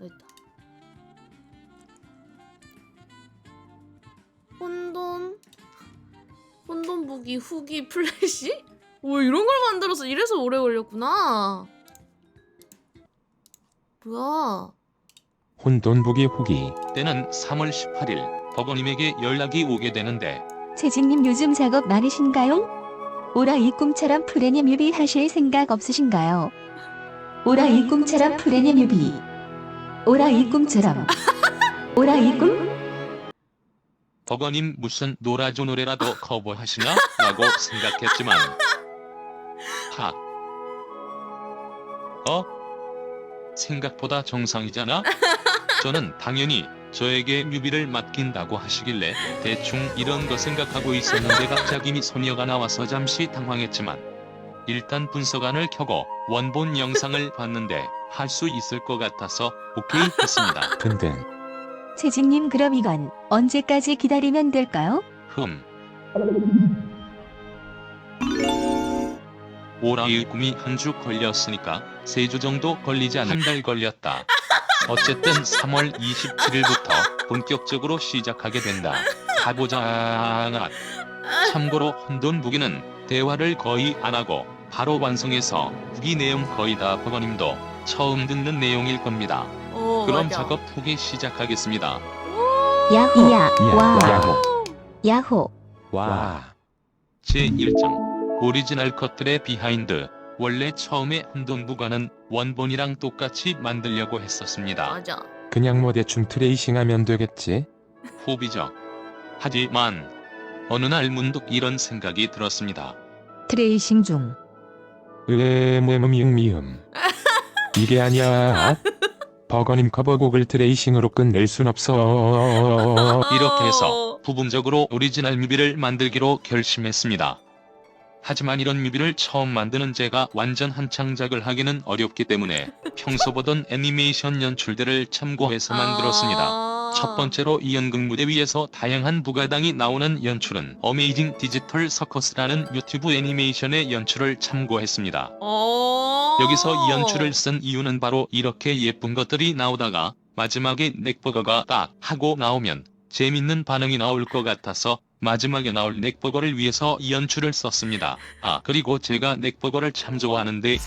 여기 있다. 혼돈 혼돈 무기 후기 플래시? 오 이런 걸 만들어서 이래서 오래 걸렸구나. 뭐야? 혼돈부기 후기 때는 3월 18일 버거님에게 연락이 오게 되는데 채직님 요즘 작업 많으신가요? 오라 이 꿈처럼 프레님 뮤비 하실 생각 없으신가요? 오라 이 꿈처럼 프레님 뮤비 오라 이 꿈처럼 오라 이 꿈? 버거님 무슨 노라조 노래라도 커버하시나? 라고 생각했지만 하 어? 생각보다 정상이잖아? 저는 당연히 저에게 뮤비를 맡긴다고 하시길래 대충 이런 거 생각하고 있었는데 갑자기 미소녀가 나와서 잠시 당황했지만 일단 분석안을 켜고 원본 영상을 봤는데 할 수 있을 것 같아서 오케이 했습니다. 든든 채직님 그럼 이건 언제까지 기다리면 될까요? 흠. 오라의 꿈이 한 주 걸렸으니까 세 주 정도 걸리지 않은 달 걸렸다. 어쨌든 3월 27일부터 본격적으로 시작하게 된다. 가보자. 참고로 혼돈 무기는 대화를 거의 안 하고 바로 완성해서 무기 내용 거의 다 버거님도 처음 듣는 내용일 겁니다. 오 그럼 맞아. 작업 후기 시작하겠습니다. 야호야 와 야호 야호 와 제1장 오리지널 컷들의 비하인드 원래 처음에 혼돈부가는 원본이랑 똑같이 만들려고 했었습니다. 맞아. 그냥 뭐 대충 트레이싱하면 되겠지 후비죠. 하지만 어느 날 문득 이런 생각이 들었습니다. 트레이싱 중 으음음음미음 이게 아니야 버거님 커버곡을 트레이싱으로 끝낼 순 없어 이렇게 해서 부분적으로 오리지널 뮤비를 만들기로 결심했습니다. 하지만 이런 뮤비를 처음 만드는 제가 완전 한창작을 하기는 어렵기 때문에 평소 보던 애니메이션 연출들을 참고해서 만들었습니다. 아. 첫 번째로 이 연극 무대 위에서 다양한 부가당이 나오는 연출은 어메이징 디지털 서커스라는 유튜브 애니메이션의 연출을 참고했습니다. 어. 여기서 이 연출을 쓴 이유는 바로 이렇게 예쁜 것들이 나오다가 마지막에 넥버거가 딱 하고 나오면 재밌는 반응이 나올 것 같아서 마지막에 나올 넥버거를 위해서 이 연출을 썼습니다. 아 그리고 제가 넥버거를 참 좋아하는데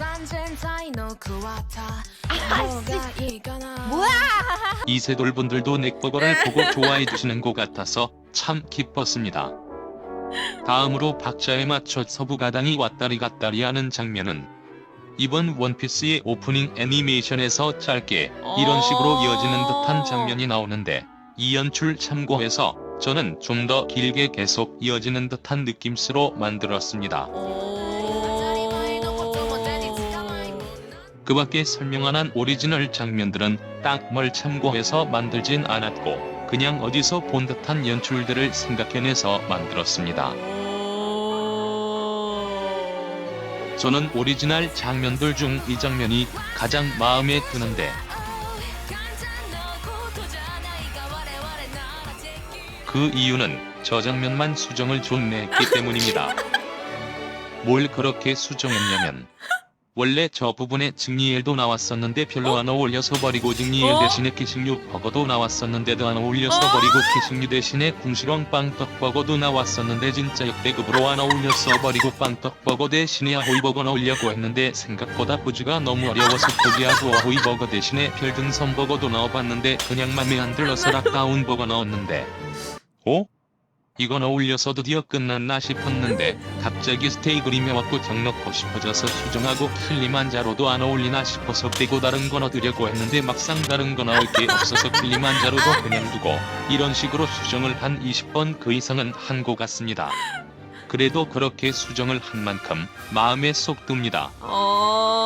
뭐야? 이세돌 분들도 넥버거를 보고 좋아해 주시는 것 같아서 참 기뻤습니다. 다음으로 박자에 맞춰 서부가당이 왔다리 갔다리 하는 장면은 이번 원피스의 오프닝 애니메이션에서 짧게 이런 식으로 이어지는 듯한 장면이 나오는데 이 연출 참고해서 저는 좀 더 길게 계속 이어지는 듯한 느낌으로 만들었습니다. 그 밖에 설명 안한 오리지널 장면들은 딱 뭘 참고해서 만들진 않았고 그냥 어디서 본 듯한 연출들을 생각해내서 만들었습니다. 저는 오리지널 장면들 중 이 장면이 가장 마음에 드는데 그 이유는 저 장면만 수정을 좀 냈기 때문입니다. 뭘 그렇게 수정했냐면 원래 저 부분에 증리엘도 나왔었는데 별로 안 어울려서 버리고 증리엘 어? 대신에 키식류 버거도 나왔었는데도 안 어울려서 버리고 키식류 대신에 궁시렁 빵떡 버거도 나왔었는데 진짜 역대급으로 안 어울려서 버리고 빵떡 버거 대신에 아호이 버거 넣으려고 했는데 생각보다 부즈가 너무 어려워서 포기하고 아호이 버거 대신에 별등선 버거도 넣어봤는데 그냥 맘에 안 들러서 락다운 버거 넣었는데 어? 이건 어울려서 드디어 끝났나 싶었는데 갑자기 스테이 그림에 왔고 정 넣고 싶어져서 수정하고 킬리만자로도 안 어울리나 싶어서 빼고 다른 거 넣으려고 했는데 막상 다른 거 나올 게 없어서 킬리만자로도 그냥 두고 이런 식으로 수정을 한 20번 그 이상은 한 것 같습니다. 그래도 그렇게 수정을 한 만큼 마음에 쏙 듭니다. 어.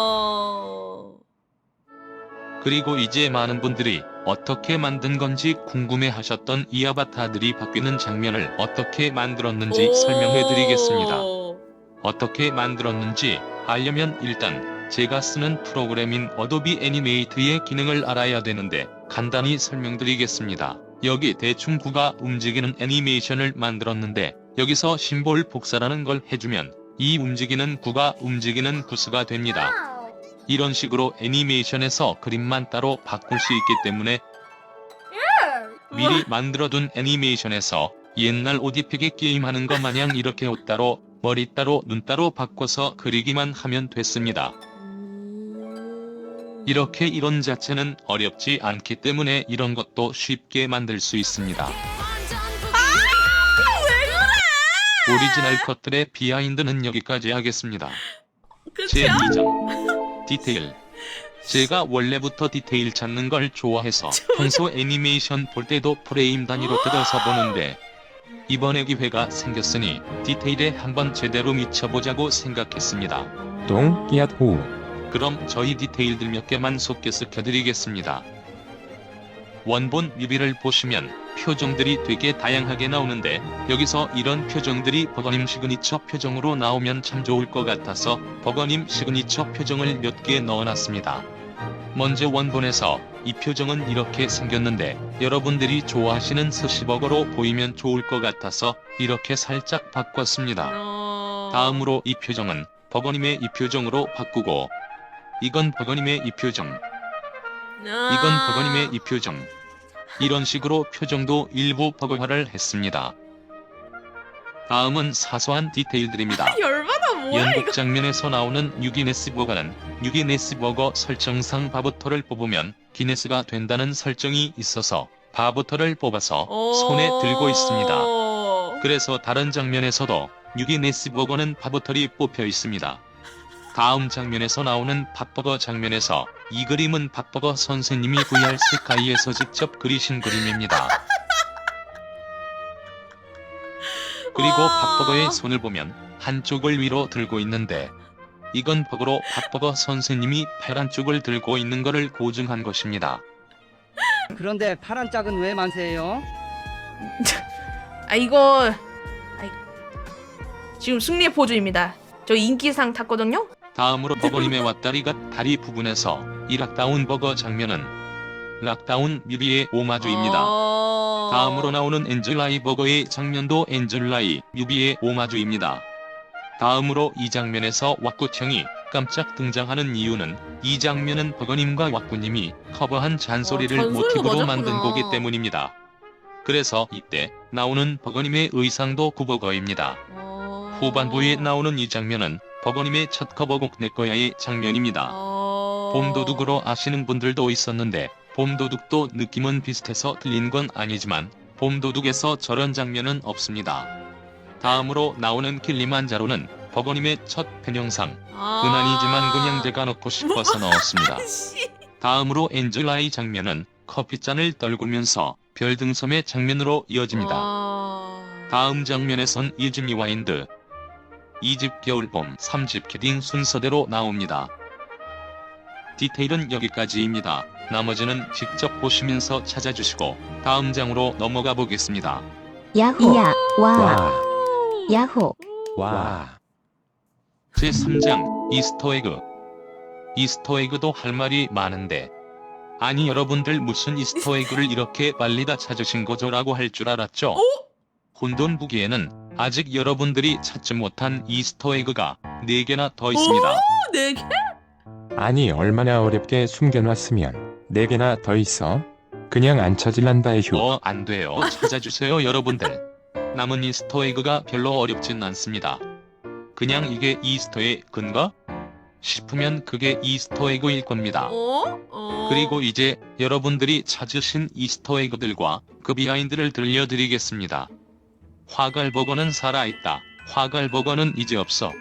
그리고 이제 많은 분들이 어떻게 만든 건지 궁금해 하셨던 이 아바타들이 바뀌는 장면을 어떻게 만들었는지 설명해 드리겠습니다. 어떻게 만들었는지 알려면 일단 제가 쓰는 프로그램인 어도비 애니메이트의 기능을 알아야 되는데 간단히 설명드리겠습니다. 여기 대충 구가 움직이는 애니메이션을 만들었는데 여기서 심볼 복사라는 걸 해주면 이 움직이는 구가 움직이는 구스가 됩니다. 이런 식으로 애니메이션에서 그림만 따로 바꿀 수 있기 때문에 미리 만들어둔 애니메이션에서 옛날 옷 입히기 게임하는 것 마냥 이렇게 옷 따로 머리 따로 눈 따로 바꿔서 그리기만 하면 됐습니다. 음. 이렇게 이론 자체는 어렵지 않기 때문에 이런 것도 쉽게 만들 수 있습니다. 오리지널 컷들의 비하인드는 여기까지 하겠습니다. 제 끝이야? 2장 디테일 제가 원래부터 디테일 찾는 걸 좋아해서 평소 애니메이션 볼 때도 프레임 단위로 뜯어서 보는데 이번에 기회가 생겼으니 디테일에 한번 제대로 미쳐보자고 생각했습니다. 똥 끼앗 호 그럼 저희 디테일들 몇 개만 속게 스켜드리겠습니다. 원본 뮤비를 보시면 표정들이 되게 다양하게 나오는데 여기서 이런 표정들이 버거님 시그니처 표정으로 나오면 참 좋을 것 같아서 버거님 시그니처 표정을 몇 개 넣어놨습니다. 먼저 원본에서 이 표정은 이렇게 생겼는데 여러분들이 좋아하시는 스시버거로 보이면 좋을 것 같아서 이렇게 살짝 바꿨습니다. 어... 다음으로 이 표정은 버거님의 이 표정으로 바꾸고 이건 버거님의 이 표정 이건 버거님의 이 표정 이런 식으로 표정도 일부 버거화를 했습니다. 다음은 사소한 디테일들입니다. 열받아 뭐야 연극 이거 장면에서 나오는 유기네스 버거는 유기네스 버거 설정상 바보터를 뽑으면 기네스가 된다는 설정이 있어서 바보터를 뽑아서 손에 들고 있습니다. 어... 그래서 다른 장면에서도 유기네스 버거는 바보털이 뽑혀 있습니다. 다음 장면에서 나오는 밥버거 장면에서 이 그림은 밥버거 선생님이 VR 스카이에서 직접 그리신 그림입니다. 그리고 와. 밥버거의 손을 보면 한쪽을 위로 들고 있는데 이건 버거로 밥버거 선생님이 파란 쪽을 들고 있는 것을 고증한 것입니다. 그런데 파란 짝은 왜 만세예요? 아 이거 아이... 지금 승리의 포즈입니다 저 인기상 탔거든요 다음으로 버거님의 왓다리가 다리 부분에서 이 락다운 버거 장면은 락다운 뮤비의 오마주입니다. 어... 다음으로 나오는 엔젤라이 버거의 장면도 엔젤라이 뮤비의 오마주입니다. 다음으로 이 장면에서 왁구청이 깜짝 등장하는 이유는 이 장면은 버거님과 왁구님이 커버한 잔소리를 어, 잔소리가 모티브로. 만든 거기 때문입니다. 그래서 이때 나오는 버거님의 의상도 구버거입니다. 어... 후반부에 나오는 이 장면은 버거님의 첫 커버곡 내꺼야의 장면입니다. 어... 봄도둑으로 아시는 분들도 있었는데 봄도둑도 느낌은 비슷해서 틀린 건 아니지만 봄도둑에서 저런 장면은 없습니다. 다음으로 나오는 킬리만자로는 버거님의 첫 팬영상 아... 은한이지만 그냥 제가 넣고 싶어서 넣었습니다. 씨. 다음으로 엔젤라의 장면은 커피잔을 떨구면서 별등섬의 장면으로 이어집니다. 아... 다음 장면에선 이즈미 와인드 2집 겨울봄 3집 캐딩 순서대로 나옵니다. 디테일은 여기까지입니다. 나머지는 직접 보시면서 찾아주시고 다음 장으로 넘어가 보겠습니다. 야호야 와와 야호 와. 제3장 이스터에그 이스터에그도 할 말이 많은데 아니 여러분들 무슨 이스터에그를 이렇게 빨리 다 찾으신 거죠라고 할 줄 알았죠? 혼돈부기에는 아직 여러분들이 찾지 못한 이스터 에그가 4개나 더 있습니다. 어, 네 개? 아니 얼마나 어렵게 숨겨놨으면 네 개나 더 있어. 그냥 안 찾을란다 휴. 어, 안 돼요. 찾아주세요, 여러분들. 남은 이스터 에그가 별로 어렵진 않습니다. 그냥 이게 이스터의 근거? 싶으면 그게 이스터 에그일 겁니다. 어? 어... 그리고 이제 여러분들이 찾으신 이스터 에그들과 그 비하인드를 들려드리겠습니다. 화갈버거는 살아있다. 화갈버거는 이제 없어.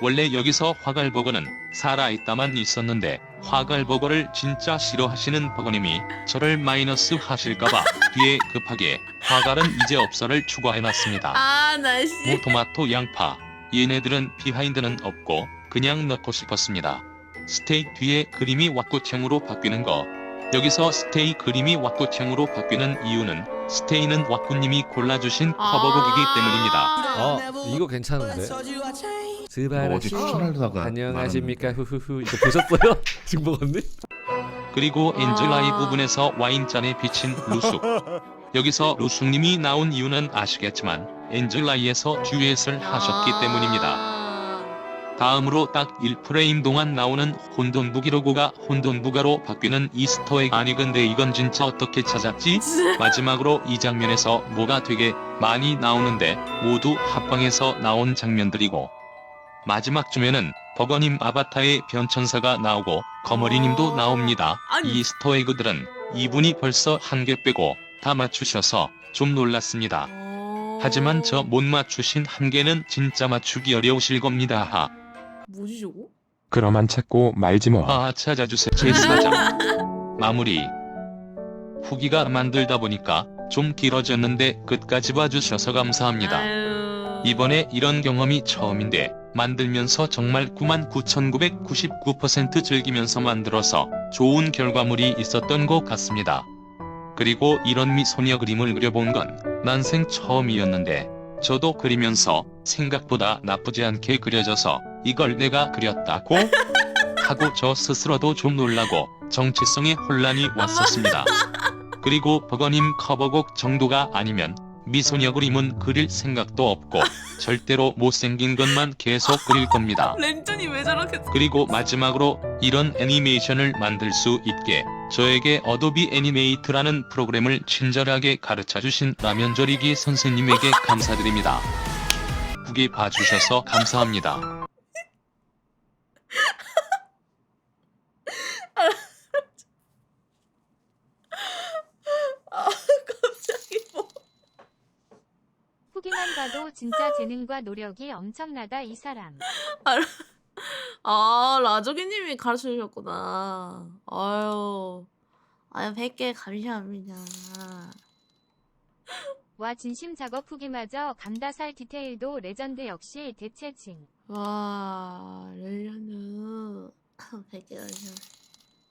원래 여기서 화갈버거는 살아있다만 있었는데 화갈버거를 진짜 싫어하시는 버거님이 저를 마이너스 하실까봐 뒤에 급하게 화갈은 이제 없어를 추가해놨습니다. 아, 나 씨. 뭐 토마토 양파 얘네들은 비하인드는 없고 그냥 넣고 싶었습니다. 스테이 뒤에 그림이 왁구창으로 바뀌는 거 여기서 스테이 그림이 왁구창으로 바뀌는 이유는 스테이는 왁구님이 골라주신 아. 커버곡이기 때문입니다. 어 이거 괜찮은데 스바라시 추천하려다가 안녕하십니까 후후후 이거 보셨어요? 증보건님? 그리고 엔젤라이 아. 부분에서 와인잔에 비친 루숙 여기서 루숙님이 나온 이유는 아시겠지만 엔젤라이에서 듀엣을 하셨기 때문입니다. 아. 다음으로 딱 1프레임 동안 나오는 혼돈부기 로고가 혼돈부가로 바뀌는 이스터에그 아니 근데 이건 진짜 어떻게 찾았지? 마지막으로 이 장면에서 뭐가 되게 많이 나오는데 모두 합방에서 나온 장면들이고 마지막 쯤에는 버거님 아바타의 변천사가 나오고 거머리님도 나옵니다. 아니. 이 스토에그들은 이분이 벌써 한 개 빼고 다 맞추셔서 좀 놀랐습니다. 어... 하지만 저 못 맞추신 한 개는 진짜 맞추기 어려우실 겁니다. 하. 뭐지 저거? 그럼 안 찾고 말지 뭐. 아 찾아주세요. 제4장 마무리. 후기가 만들다 보니까 좀 길어졌는데 끝까지 봐주셔서 감사합니다. 아유... 이번에 이런 경험이 처음인데 만들면서 정말 99,999% 즐기면서 만들어서 좋은 결과물이 있었던 것 같습니다. 그리고 이런 미소녀 그림을 그려본 건 난생 처음이었는데 저도 그리면서 생각보다 나쁘지 않게 그려져서 이걸 내가 그렸다고? 하고 저 스스로도 좀 놀라고 정체성에 혼란이 왔었습니다. 그리고 버거님 커버곡 정도가 아니면 미소녀 그림은 그릴 생각도 없고 절대로 못생긴 것만 계속 그릴 겁니다. 렌전이 왜 저렇게 그리고 마지막으로 이런 애니메이션을 만들 수 있게 저에게 어도비 애니메이트라는 프로그램을 친절하게 가르쳐 주신 라면조리기 선생님에게 감사드립니다. 후기 봐주셔서 감사합니다. 아 갑자기 뭐 후기만 봐도 진짜 재능과 노력이 엄청나다 이 사람. 아, 라조기님이 가르쳐 주셨구나. 아유, 아유, 100개 감사합니다. 와 진심 작업 후기마저 감다살 디테일도 레전드 역시 대체칭. 와, 100개 감사합니다.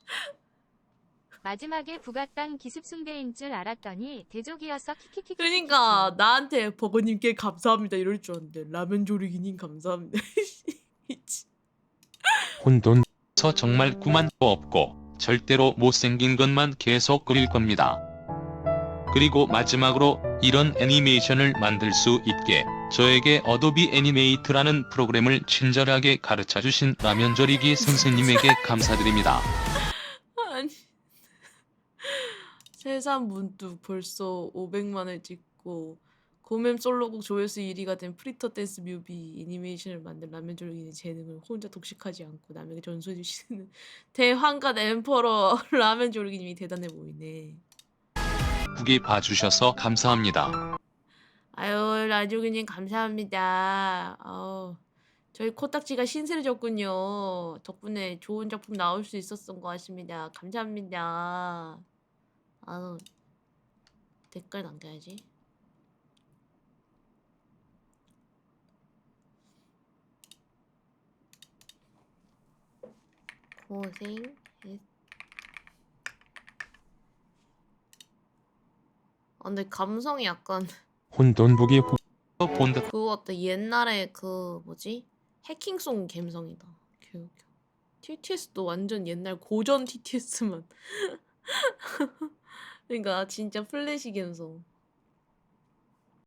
마지막에 부각당 기습 숭배인 줄 알았더니 대족이어서 키키키키. 그러니까 나한테 버거님께 감사합니다 이럴 줄 알았는데 라면 조리기님 감사합니다. 혼돈 서 정말 구만 거 없고 절대로 못생긴 것만 계속 그릴 겁니다. 그리고 마지막으로 이런 애니메이션을 만들 수 있게 저에게 어도비 애니메이트라는 프로그램을 친절하게 가르쳐 주신 라면 조리기 선생님에게 감사드립니다. 아니 세상 문득 벌써 500만을 찍고 고mem솔로곡 조회수 1위가 된 프리터 댄스 뮤비 애니메이션을 만든 라면 조리기의 재능을 혼자 독식하지 않고 남에게 전수해 주시는 대환갑 엠퍼러 라면 조리기님이 대단해 보이네. 후기 봐주셔서 감사합니다. 아유 라조기님 감사합니다. 아우 저희 코딱지가 신세를 졌군요. 덕분에 좋은 작품 나올 수 있었던 것 같습니다. 감사합니다. 아우 댓글 남겨야지. 고생했. 아 근데 감성이 약간 혼돈북이 후 본드 그거 같다. 옛날에 그 뭐지? 해킹송 감성이다. 개웃겨. TTS도 완전 옛날 고전 TTS만. 그러니까 진짜 플래시 감성.